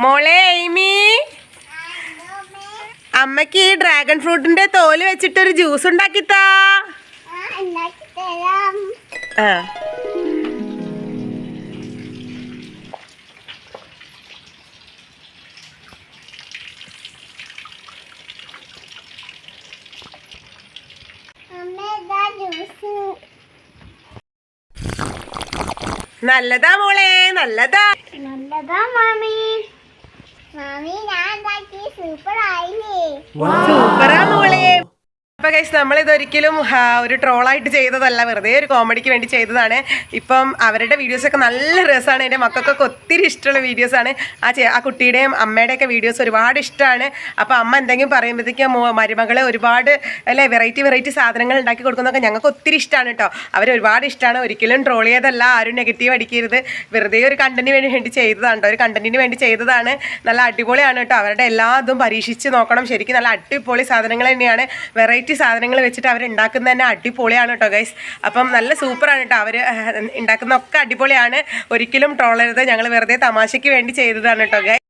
മോളെ എയ്മി. അമ്മയ്ക്ക് ഈ ഡ്രാഗൺ ഫ്രൂട്ടിന്റെ തോൽ വെച്ചിട്ടൊരു ജ്യൂസ് ഉണ്ടാക്കിത്താ. ആ. നല്ലതാ മോളെ നല്ലതാ. നല്ലതാ മാമി. Вау! Цю вперед. അപ്പൊ ഗൈസ് നമ്മളിതൊരിക്കലും ഇതൊരിക്കലും ഒരു ട്രോളായിട്ട് ചെയ്തതല്ല. വെറുതെ ഒരു കോമഡിക്ക് വേണ്ടി ചെയ്തതാണ്. ഇപ്പം അവരുടെ വീഡിയോസൊക്കെ നല്ല രസമാണ് എന്റെ മക്കൾക്കൊക്കെ ഒത്തിരി ഇഷ്ടമുള്ള വീഡിയോസാണ് ആ ചെ ആ കുട്ടിയുടെയും അമ്മയുടെയൊക്കെ വീഡിയോസ് ഒരുപാട് ഇഷ്ടമാണ്. അപ്പോൾ അമ്മ എന്തെങ്കിലും പറയുമ്പോഴത്തേക്കും മരുമകളെ ഒരുപാട് അല്ലേ വെറൈറ്റി വെറൈറ്റി സാധനങ്ങൾ ഉണ്ടാക്കി കൊടുക്കുന്നതൊക്കെ ഞങ്ങൾക്ക് ഒത്തിരി ഇഷ്ടമാണ് കേട്ടോ അവർ ഒരുപാട് ഇഷ്ടമാണ്. ഒരിക്കലും ട്രോൾ ചെയ്തല്ല ആരും നെഗറ്റീവ് അടിക്കരുത്. വെറുതെ ഒരു കണ്ടന്റിന് വേണ്ടി വേണ്ടി ചെയ്തതാണ് കേട്ടോ ഒരു കണ്ടന്റിന് വേണ്ടി ചെയ്തതാണ്. നല്ല അടിപൊളിയാണ് കേട്ടോ അവരുടെ എല്ലാ ഇതും പരീക്ഷിച്ച് നോക്കണം. ശരിക്കും നല്ല അടിപൊളി സാധനങ്ങൾ തന്നെയാണ്. വെറൈറ്റി സാധനങ്ങൾ വെച്ചിട്ട് അവർ ഉണ്ടാക്കുന്നത് തന്നെ അടിപൊളിയാണ് കേട്ടോ ഗൈസ് അപ്പം നല്ല സൂപ്പറാണ് കേട്ടോ അവർ ഉണ്ടാക്കുന്നതൊക്കെ അടിപൊളിയാണ്. ഒരിക്കലും ട്രോളരുത് ഞങ്ങൾ വെറുതെ തമാശയ്ക്ക് വേണ്ടി ചെയ്തതാണ് കേട്ടോ ഗൈസ്